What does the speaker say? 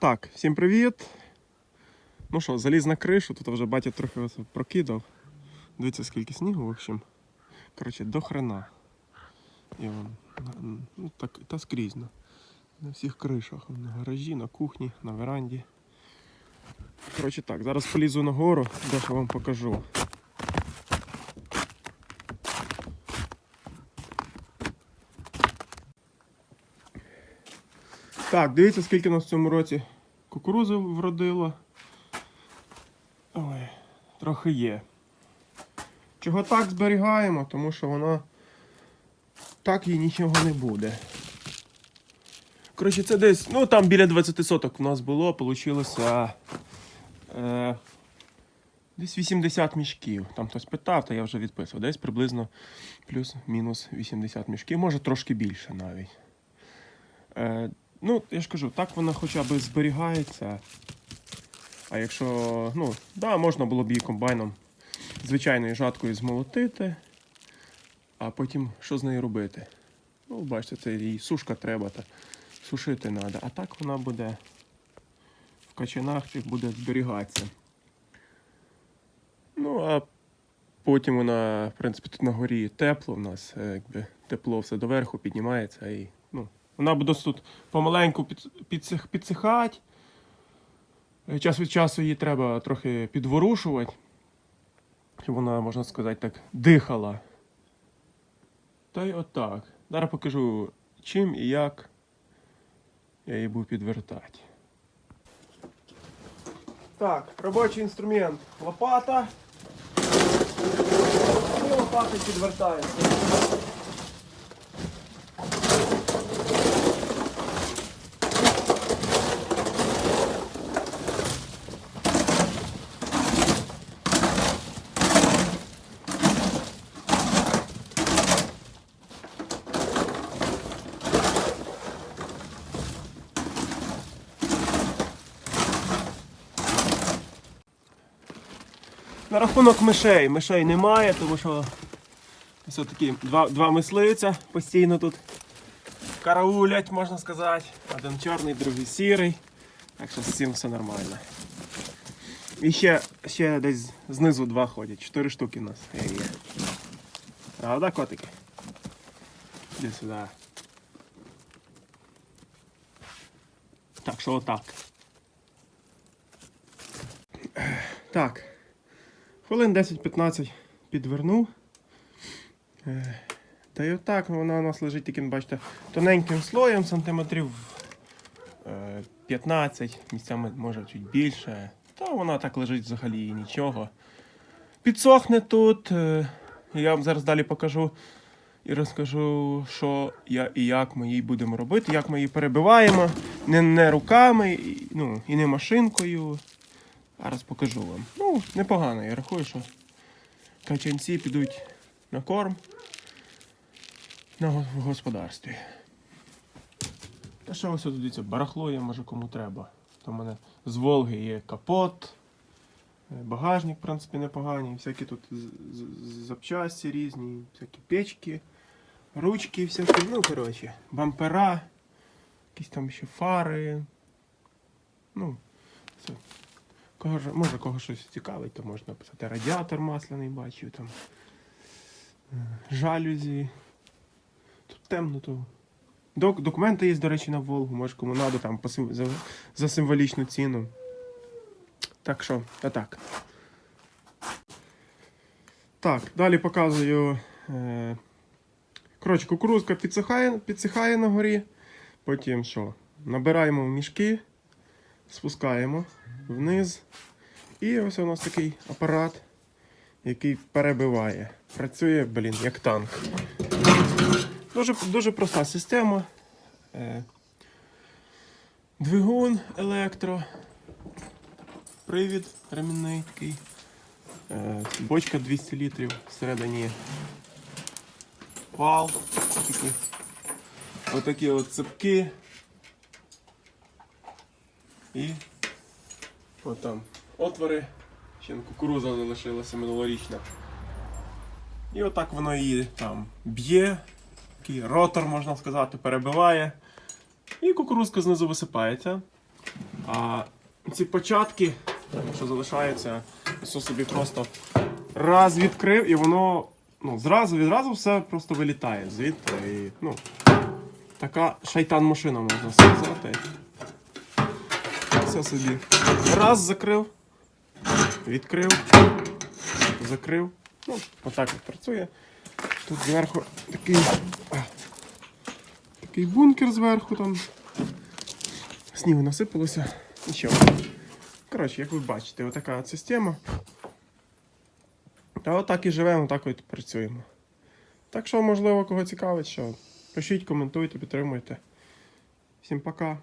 Так, всім привіт. Ну що, заліз на кришу, тут вже батя трохи прокидав. Дивіться, скільки снігу, в общем. Коротше, до хрена. І вон, ну, так, та скрізь. На, на всіх кришах. На гаражі, на кухні, на веранді. Коротше так, зараз полізу на гору, дещо вам покажу. Так, дивіться, скільки нас в цьому році кукурузи вродило. Ой, трохи є. Чого так зберігаємо? Тому що воно так їй нічого не буде. Коротше, це десь, ну там біля 20 соток у нас було, получилося е, десь 80 мішків. Там хтось питав, то я вже відписував. Десь приблизно плюс-мінус 80 мішків, може трошки більше навіть. Е, ну, я ж кажу, так вона хоча б зберігається. А якщо, ну, да, можна було б її комбайном звичайною жаткою змолотити, а потім що з нею робити? Ну, бачите, це їй сушка треба, та сушити треба. А так вона буде в качанах буде зберігатися. Ну, а потім вона, в принципі, тут на горі тепло в нас, е, якби тепло все доверху піднімається і ну, вона буде тут помаленьку підсих, підсихати. Час від часу її треба трохи підворушувати, щоб вона, можна сказати, так, дихала. Та й отак. Зараз покажу, чим і як я її буду підвертати. Так, робочий інструмент лопата. І лопати підвертається. На рахунок мишей. Мишей немає, тому що все таки два, два мисливця постійно тут караулять, можна сказати. Один чорний, другий сірий. Так що з цим все нормально. І ще, ще десь знизу два ходять. Чотири штуки у нас є. Правда, котики? Іди сюди. Так, що отак. Так. Хвилин 10-15 підвернув. Е, Та й отак вона у нас лежить таким, бачите, тоненьким слоєм, сантиметрів е, 15, місцями може чуть більше. Та вона так лежить взагалі і нічого. Підсохне тут. е, Я вам зараз далі покажу і розкажу, що я і як ми її будемо робити, як ми її перебиваємо. Не, не руками, ну, і не машинкою. Зараз покажу вам. Ну, непогано, я рахую, що качанці підуть на корм на господарстві. Та що ось тут дивіться, барахло є, може кому треба. То в мене з Волги є капот, е, багажник, в принципі, непоганий, всякі тут запчасті різні, всякі печки, ручки, всякі, ну, коротше, бампера, якісь там ще фари. Ну. Ж, може кого щось цікавить, то можна написати. Радіатор масляний бачив там. е, Жалюзі. Тут темно то. Док, документи є, до речі, на Волгу, може кому треба там за, за символічну ціну. Так що, отак. Так, далі показую. Е, коротше, кукурузка підсихає, підсихає на горі. Потім що? Набираємо в мішки, спускаємо вниз. І ось у нас такий апарат, який перебиває. Працює, блін, як танк. Дуже, дуже проста система. Е, Двигун електро. Привід ремінний такий. Е, Бочка 200 літрів всередині. Вал. Такі. Отакі от цепки. І От там отвори. Ще кукуруза залишилася минулорічна. І отак воно її там б'є, такий ротор, можна сказати, перебиває. І кукурузка знизу висипається. А ці початки, що залишаються, все собі просто раз відкрив і воно ну, зразу відразу все просто вилітає звідти. І, ну, така шайтан-машина можна сказати. Все собі. Раз закрив, відкрив, закрив. Ну, отак от працює. Тут зверху такий. Такий бункер зверху там. Снігу насипалося. Нічого. Коротше, як ви бачите, отака от система. Та отак і живемо, так от працюємо. Так що, можливо, кого цікавить, що пишіть, коментуйте, підтримуйте. Всім пока.